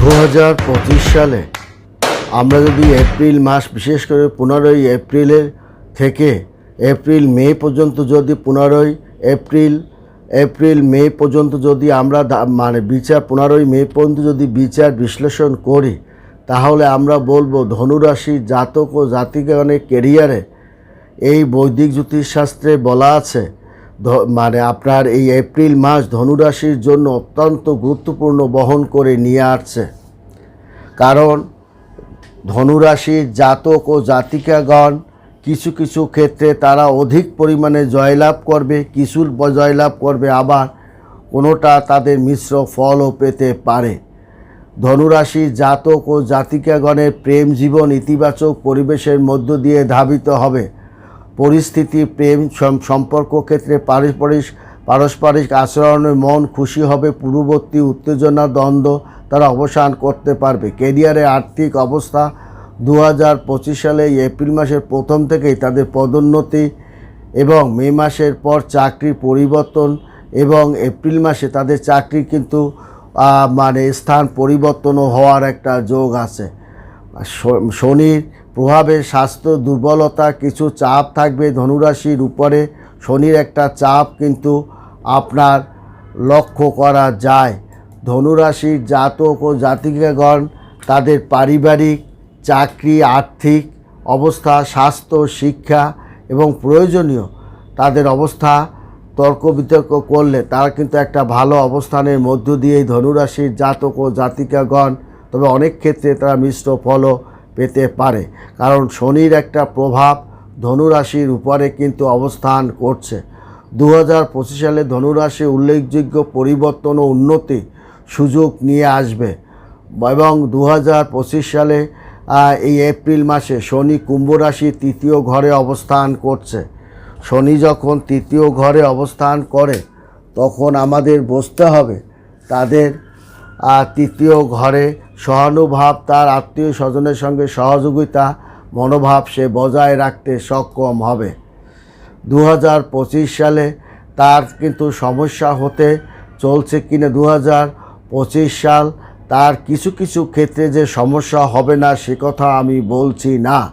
দু হাজার পঁচিশ সালে আমরা যদি এপ্রিল মাস, বিশেষ করে পনেরোই এপ্রিলের থেকে এপ্রিল, মে পর্যন্ত যদি পনেরোই এপ্রিল এপ্রিল, মে পর্যন্ত যদি আমরা মানে বিচার, পনেরোই মে পর্যন্ত যদি বিচার বিশ্লেষণ করি, তাহলে আমরা বলব ধনুরাশি জাতক ও জাতিগণের কেরিয়ারে এই বৈদিক জ্যোতিষশাস্ত্রে বলা আছে মানে আপনার এই এপ্রিল মাস ধনুরাশির জন্য অত্যন্ত গুরুত্বপূর্ণ বহন করে নিয়ে আসছে। কারণ ধনুরাশির জাতক ও জাতিকাগণ কিছু কিছু ক্ষেত্রে তারা অধিক পরিমাণে জয়লাভ করবে কিছুর জয়লাভ করবে, আবার কোনোটা তাদের মিশ্র ফলও পেতে পারে। ধনুরাশি জাতক ও জাতিকাগণের প্রেম জীবন ইতিবাচক পরিবেশের মধ্য দিয়ে ধাবিত হবে। পরিস্থিতি, প্রেম সম্পর্ক ক্ষেত্রে পারস্পরিক পারস্পরিক আচরণে মন খুশি হবে, পূর্ববর্তী উত্তেজনা, দ্বন্দ্ব তারা অবসান করতে পারবে। কেরিয়ারে আর্থিক অবস্থা দু হাজার পঁচিশ সালে এপ্রিল মাসের প্রথম থেকেই তাদের পদোন্নতি এবং মে মাসের পর চাকরির পরিবর্তন এবং এপ্রিল মাসে তাদের চাকরি কিন্তু মানে স্থান পরিবর্তনও হওয়ার একটা যোগ আছে। শনির প্রভাবে স্বাস্থ্য, দুর্বলতা, কিছু চাপ থাকবে ধনুরাশির উপরে। শনির একটা চাপ কিন্তু আপনার লক্ষ্য করা যায়। ধনুরাশির জাতক ও জাতিকাগণ, তাদের পারিবারিক, চাকরি, আর্থিক অবস্থা, স্বাস্থ্য, শিক্ষা এবং প্রয়োজনীয় তাদের অবস্থা তর্ক বিতর্ক করলে তারা কিন্তু একটা ভালো অবস্থানের মধ্য দিয়েই ধনুরাশির জাতক ও জাতিকাগণ, তবে অনেক ক্ষেত্রে তারা মিশ্র ফলও পেতে পারে। কারণ শনির একটা প্রভাব ধনুরাশির উপরে কিন্তু অবস্থান করছে। দু হাজার পঁচিশ সালে ধনুরাশি উল্লেখযোগ্য পরিবর্তন ও উন্নতি সুযোগ নিয়ে আসবে এবং দু হাজার পঁচিশ সালে এই এপ্রিল মাসে শনি কুম্ভ রাশির তৃতীয় ঘরে অবস্থান করছে। শনি যখন তৃতীয় ঘরে অবস্থান করে, তখন আমাদের বুঝতে হবে। তাদের আহ, তৃতীয় ঘরে সহানুভাব তার আত্মীয় স্বজনের সঙ্গে সহযোগিতা মনোভাব সে বজায় রাখতে সক্ষম হবে। দু হাজার পঁচিশ সালে তার কিন্তু সমস্যা হতে চলছে কিনা দু হাজার পঁচিশ সাল তার কিছু কিছু ক্ষেত্রে যে সমস্যা হবে না সে কথা আমি বলছি না।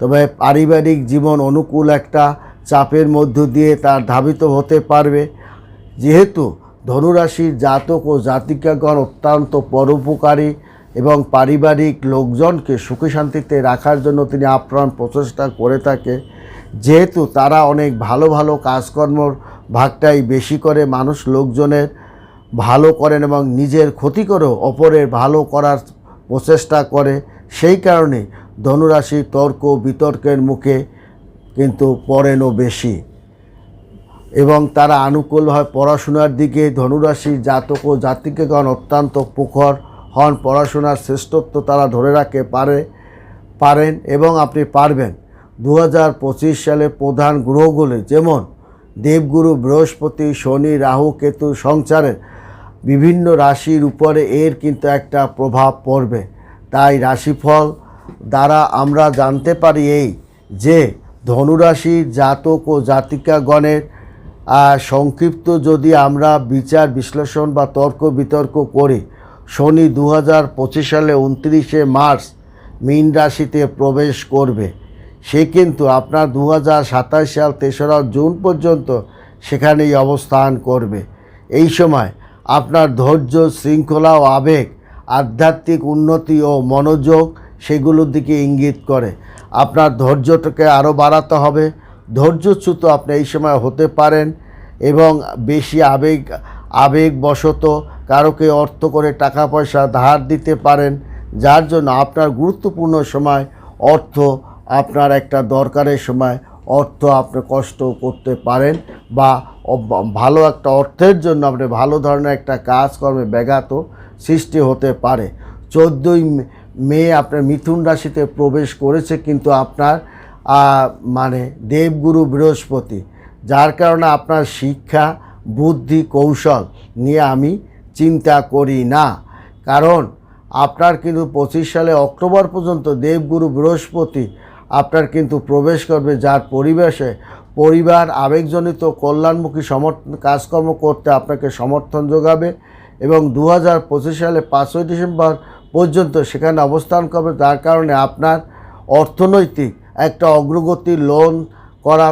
তবে পারিবারিক জীবন অনুকূল একটা চাপের মধ্য দিয়ে তার ধাবিত হতে পারবে। যেহেতু ধনুরাশির জাতক ও জাতিকাগণ অত্যন্ত পরোপকারী এবং পারিবারিক লোকজনকে সুখী শান্তিতে রাখার জন্য তিনি আপ্রাণ প্রচেষ্টা করে থাকে। যেহেতু তারা অনেক ভালো ভালো কাজকর্মর ভাগটাই বেশি করে মানুষ লোকজনের ভালো করেন এবং নিজের ক্ষতি করেও অপরের ভালো করার প্রচেষ্টা করে, সেই কারণে ধনুরাশি তর্ক বিতর্কের মুখে কিন্তু পড়েনও বেশি। এবং তারা আনুকূলভাবে পড়াশোনার দিকে। ধনুরাশির জাতক ও জাতিকেগণ অত্যন্ত প্রখর হন, পড়াশোনার শ্রেষ্ঠত্ব তারা ধরে রাখতে পারে, পারেন এবং আপনি পারবেন। দু হাজার পঁচিশ সালে প্রধান গ্রহগুলি যেমন দেবগুরু বৃহস্পতি, শনি, রাহু, কেতু সংসারের বিভিন্ন রাশির উপরে এর কিন্তু একটা প্রভাব পড়বে। তাই রাশিফল দ্বারা আমরা জানতে পারি এই যে, ধনুরাশির জাতক ও জাতিকাগণের সংক্ষিপ্ত যদি আমরা বিচার বিশ্লেষণ বা তর্ক বিতর্ক করি, শনি দু হাজার পঁচিশ সালে উনত্রিশে মার্চ মীন রাশিতে প্রবেশ করবে। সে কিন্তু আপনার দু হাজার সাতাশ সাল তেসরা জুন পর্যন্ত সেখানেই অবস্থান করবে। এই সময় আপনার ধৈর্য, শৃঙ্খলা ও আবেগ, আধ্যাত্মিক উন্নতি ও মনোযোগ সেগুলোর দিকে ইঙ্গিত করে। আপনার ধৈর্যটাকে আরও বাড়াতে হবে। ধৈর্যচ্যুত আপনি এই সময় হতে পারেন এবং বেশি আবেগ, আবেগবশত কারোকে অর্থ করে টাকা পয়সা ধার দিতে পারেন, যার জন্য আপনার গুরুত্বপূর্ণ সময় অর্থ আপনার একটা দরকারের সময় অর্থ আপনি কষ্ট করতে পারেন বা ভালো একটা অর্থের জন্য আপনি ভালো ধরনের একটা কাজকর্মে ব্যাঘাত সৃষ্টি হতে পারে। চোদ্দোই মে আপনার মিথুন রাশিতে প্রবেশ করেছে, কিন্তু আপনার মানে দেবগুরু বৃহস্পতি, যার কারণে আপনার শিক্ষা, বুদ্ধি, কৌশল নিয়ে আমি চিন্তা করি না। কারণ আপনার কিন্তু পঁচিশ সালে অক্টোবর পর্যন্ত দেবগুরু বৃহস্পতি আপনার কিন্তু প্রবেশ করবে, যার পরিবেশে পরিবার, আবেগজনিত, কল্যাণমুখী সমর্থন কাজকর্ম করতে আপনাকে সমর্থন যোগাবে এবং দু হাজার পঁচিশ সালে পাঁচই ডিসেম্বর পর্যন্ত সেখানে অবস্থান করবে তার কারণে আপনার অর্থনৈতিক একটা অগ্রগতি লোন করা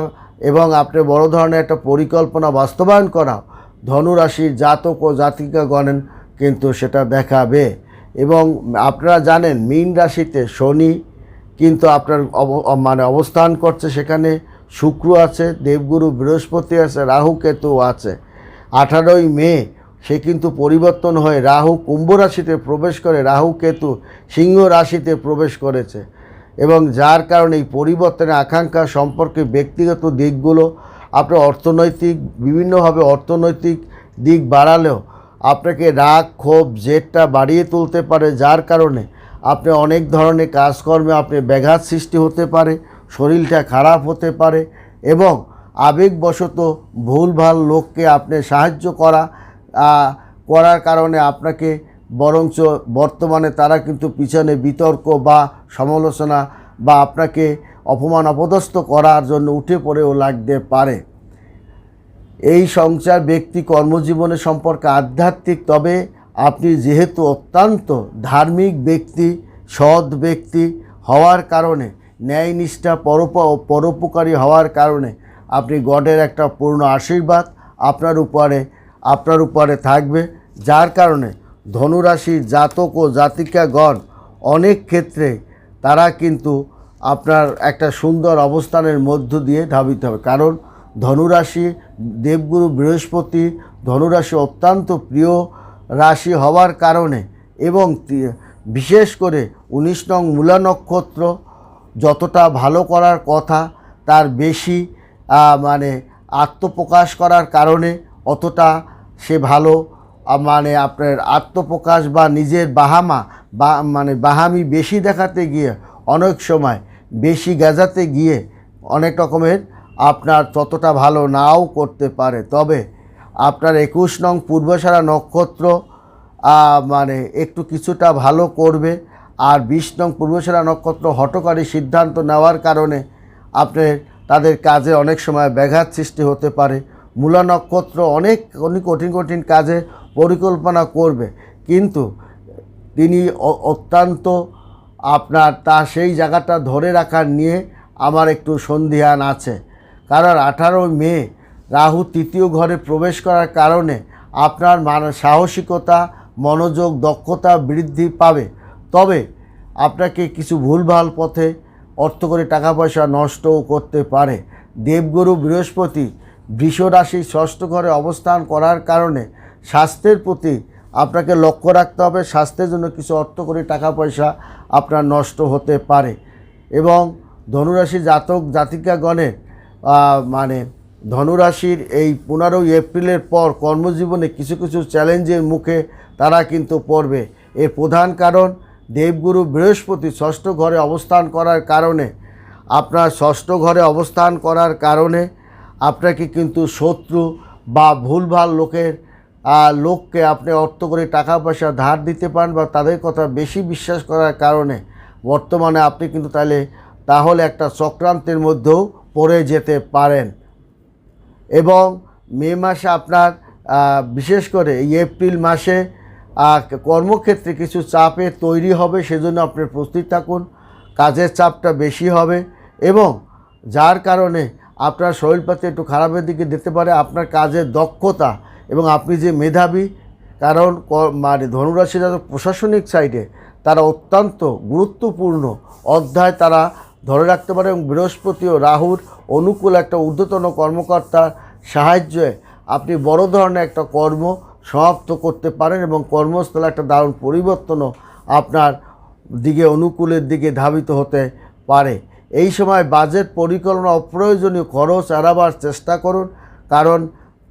এবং আপনি বড় ধরনের একটা পরিকল্পনা বাস্তবায়ন করা ধনুরাশির জাতক ও জাতিকা গণেন কিন্তু সেটা দেখাবে। এবং আপনারা জানেন, মীন রাশিতে শনি কিন্তু আপনার মানে অবস্থান করছে সেখানে শুক্র আছে, দেবগুরু বৃহস্পতি আছে, রাহু কেতু আছে। আঠারোই মে, সে কিন্তু পরিবর্তন হয়ে রাহু কুম্ভ রাশিতে প্রবেশ করে, রাহু কেতু সিংহ রাশিতে প্রবেশ করেছে। এবং যার কারণে এই পরিবর্তনের আকাঙ্ক্ষা সম্পর্কে ব্যক্তিগত দিকগুলো, আপনার অর্থনৈতিক, বিভিন্নভাবে অর্থনৈতিক দিক বাড়ালেও আপনাকে রাগ, ক্ষোভ, জেদটা বাড়িয়ে তুলতে পারে, যার কারণে আপনি অনেক ধরনের কাজকর্মে আপনি ব্যাঘাত সৃষ্টি হতে পারে, শরীরটা খারাপ হতে পারে এবং আবেগবশত ভুলভাল লোককে আপনি সাহায্য করা করার কারণে আপনাকে বরঞ্চ বর্তমানে তারা কিন্তু পিছনে বিতর্ক বা সমালোচনা বা আপনাকে অপমান অপদস্থ করার জন্য উঠে পড়েও লাগতে পারে। এই সংসার ব্যক্তি কর্মজীবনের সম্পর্কে আধ্যাত্মিক, তবে আপনি যেহেতু অত্যন্ত ধার্মিক ব্যক্তি, সৎ ব্যক্তি হওয়ার কারণে, ন্যায়নিষ্ঠা, পরোপ, পরোপকারী হওয়ার কারণে আপনি গডের একটা পূর্ণ আশীর্বাদ আপনার উপরে আপনার উপরে থাকবে, যার কারণে ধনুরাশির জাতক ও জাতিকাগণ অনেক ক্ষেত্রে তারা কিন্তু আপনার একটা সুন্দর অবস্থানের মধ্য দিয়ে ধাবিত হবে। কারণ ধনুরাশি দেবগুরু বৃহস্পতি ধনুরাশি অত্যন্ত প্রিয় রাশি হওয়ার কারণে এবং বিশেষ করে উনিশ নং মূলা নক্ষত্র যতটা ভালো করার কথা, তার বেশি মানে আত্মপ্রকাশ করার কারণে অতটা সে ভালো মানে আপনার আত্মপ্রকাশ বা নিজের বাহামা, বা মানে বাহামি বেশি দেখাতে গিয়ে অনেক সময় বেশি গেজাতে গিয়ে অনেক রকমের আপনার ততটা ভালো নাও করতে পারে। তবে আপনার একুশ নং পূর্বসারা নক্ষত্র মানে একটু কিছুটা ভালো করবে আর বিশ নং পূর্বসারা নক্ষত্র হটকারী সিদ্ধান্ত নেওয়ার কারণে আপনার তাদের কাজে অনেক সময় ব্যাঘাত সৃষ্টি হতে পারে। মূলা নক্ষত্র অনেক অনেক কঠিন কঠিন কাজে পরিকল্পনা করবে। কিন্তু তিনি অত্যন্ত আপনার তা সেই জায়গাটা ধরে রাখার নিয়ে আমার একটু সন্ধিহান আছে। কারণ আঠারোই মে রাহু তৃতীয় ঘরে প্রবেশ করার কারণে আপনার মান, সাহসিকতা, মনোযোগ, দক্ষতা বৃদ্ধি পাবে। তবে আপনাকে কিছু ভুলভাল পথে অর্থ করে টাকা পয়সা নষ্টও করতে পারে। দেবগুরু বৃহস্পতি বৃষ রাশির ষষ্ঠ ঘরে অবস্থান করার কারণে স্বাস্থ্যের প্রতি আপনাকে লক্ষ্য রাখতে হবে, স্বাস্থ্যের জন্য কিছু অর্থ করে টাকা পয়সা আপনার নষ্ট হতে পারে। এবং ধনুরাশি জাতক জাতিকাগণের মানে ধনুরাশির এই পনেরোই এপ্রিলের পর কর্মজীবনে কিছু কিছু চ্যালেঞ্জের মুখে তারা কিন্তু পড়বে। এর প্রধান কারণ, দেবগুরু বৃহস্পতি ষষ্ঠ ঘরে অবস্থান করার কারণে, আপনার ষষ্ঠ ঘরে অবস্থান করার কারণে আপনাকে কিন্তু শত্রু বা ভুলভাল লোকের লোককে আপনি অর্থ করে টাকা পয়সা ধার দিতে পারেন বা তাদের কথা বেশি বিশ্বাস করার কারণে বর্তমানে আপনি কিন্তু তাহলে তাহলে একটা চক্রান্তের মধ্যেও পড়ে যেতে পারেন। এবং মে মাসে আপনার বিশেষ করে এই এপ্রিল মাসে কর্মক্ষেত্রে কিছু চাপে তৈরি হবে, সেজন্য আপনি প্রস্তুত থাকুন। কাজের চাপটা বেশি হবে এবং যার কারণে আপনার শরীরপাতি একটু খারাপের দিকে দিতে পারে, আপনার কাজের দক্ষতা এবং আপনি যে মেধাবী, কারণ মানে ধনুরাশি যারা প্রশাসনিক সাইডে তারা অত্যন্ত গুরুত্বপূর্ণ অধ্যায় তারা ধরে রাখতে পারে এবং বৃহস্পতি ও রাহুর অনুকূল একটা ঊর্ধ্বতন কর্মকর্তার সাহায্যে আপনি বড় ধরনের একটা কর্ম সমাপ্ত করতে পারেন এবং কর্মস্থলে একটা দারুণ পরিবর্তনও আপনার দিকে অনুকূলের দিকে ধাবিত হতে পারে। এই সময় বাজেট পরিকল্পনা অপ্রয়োজনীয় খরচ এড়াবার চেষ্টা করুন, কারণ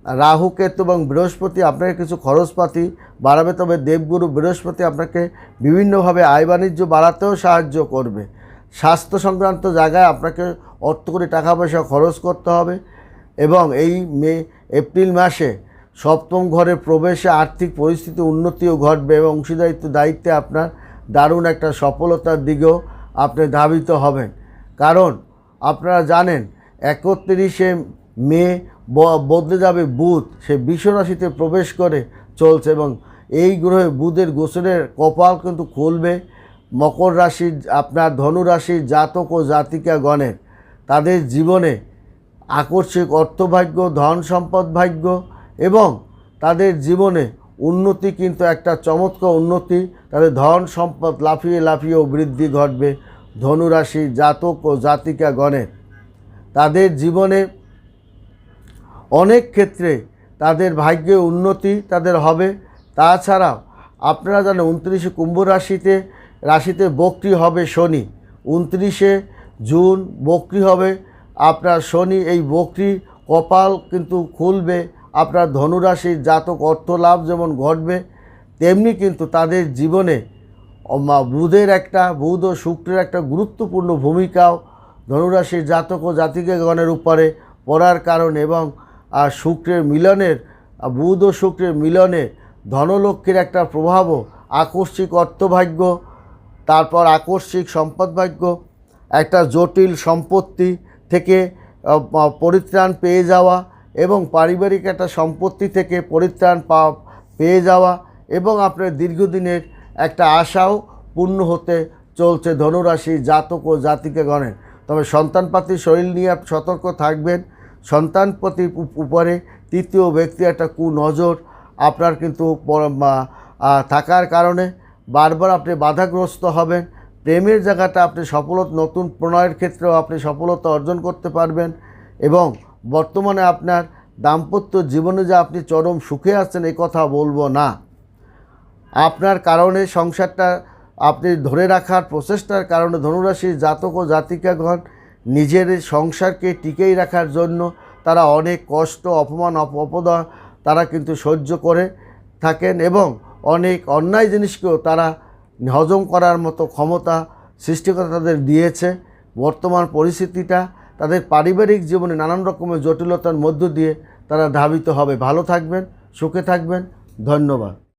রাহু, কেতু এবং বৃহস্পতি আপনাকে কিছু খরচপাতি বাড়াবে, তবে দেবগুরু বৃহস্পতি আপনাকে বিভিন্নভাবে আয় বাণিজ্য বাড়াতেও সাহায্য করবে। স্বাস্থ্য সংক্রান্ত জায়গায় আপনাকে অর্থ করে টাকা পয়সা খরচ করতে হবে এবং এই মে, এপ্রিল মাসে সপ্তম ঘরে প্রবেশে আর্থিক পরিস্থিতি উন্নতিও ঘটবে এবং অংশীদারিত্ব দায়িত্বে আপনার দারুণ একটা সফলতার দিকেও আপনি ধাবিত হবেন। কারণ আপনারা জানেন, একত্রিশে মে বদলে যাবে বুধ। সে বিশ্বরাশিতে প্রবেশ করে, চলছে এবং এই গ্রহে বুধের গোচরের কপাল কিন্তু খুলবে। মকর রাশির আপনার ধনু রাশির জাতক ও জাতিকা গণের তাদের জীবনে আকস্মিক অর্থভাগ্য, ধন সম্পদ ভাগ্য এবং তাদের জীবনে উন্নতি কিন্তু একটা চমৎকার উন্নতি। তাদের ধন সম্পদ লাফিয়ে লাফিয়েও বৃদ্ধি ঘটবে ধনুরাশি জাতক ও জাতিকা গণের তাদের জীবনে অনেক ক্ষেত্রে তাদের ভাগ্যে উন্নতি তাদের হবে। তাছাড়াও আপনারা জানেন উনত্রিশে কুম্ভ রাশিতে রাশিতে বক্রি হবে শনি। উনত্রিশে জুন বক্রি হবে। আপনার শনি এই বক্রি কপাল কিন্তু খুলবে। আপনার ধনুরাশির জাতক অর্থ লাভ যেমন ঘটবে, তেমনি কিন্তু তাদের জীবনে বুধের একটা, বুধ ও শুক্রের একটা গুরুত্বপূর্ণ ভূমিকাও ধনুরাশির জাতক ও জাতিকাগণের উপরে পড়ার কারণ এবং আর শুক্রের মিলনের বুধ ও শুক্রের মিলনে ধনলক্ষ্মীর একটা প্রভাবও আকস্মিক অর্থভাগ্য, তারপর আকস্মিক সম্পদভাগ্য, একটা জটিল সম্পত্তি থেকে পরিত্রাণ পেয়ে যাওয়া এবং পারিবারিক একটা সম্পত্তি থেকে পরিত্রাণ পা, পেয়ে যাওয়া এবং আপনার দীর্ঘদিনের একটা আশাও পূর্ণ হতে চলছে ধনুরাশি জাতক ও জাতিকে গণের তবে সন্তানপাতির শরীর নিয়ে সতর্ক থাকবেন। সন্তানপতির উপ- উপরে তৃতীয় ব্যক্তি একটা কুনজর, আপনার কিন্তু থাকার কারণে বারবার আপনি বাধাগ্রস্ত হবেন। প্রেমের জায়গাটা আপনি সফলতা, নতুন প্রণয়ের ক্ষেত্রেও আপনি সফলতা অর্জন করতে পারবেন এবং বর্তমানে আপনার দাম্পত্য জীবনে যে আপনি চরম সুখে আছেন এই কথা বলব না। আপনার কারণে সংসারটা আপনি ধরে রাখার প্রচেষ্টার কারণে ধনুরাশির জাতক ও জাতিকাগণ নিজের সংসারকে টিকেই রাখার জন্য তারা অনেক কষ্ট, অপমান, অপ- অপদা তারা কিন্তু সহ্য করে থাকেন এবং অনেক অন্যায় জিনিসকেও তারা হজম করার মতো ক্ষমতা সৃষ্টিকর্তা তাদের দিয়েছে। বর্তমান পরিস্থিতিটা তাদের পারিবারিক জীবনে নানান রকমের জটিলতার মধ্য দিয়ে তারা ধাবিত হবে। ভালো থাকবেন, সুখে থাকবেন। ধন্যবাদ।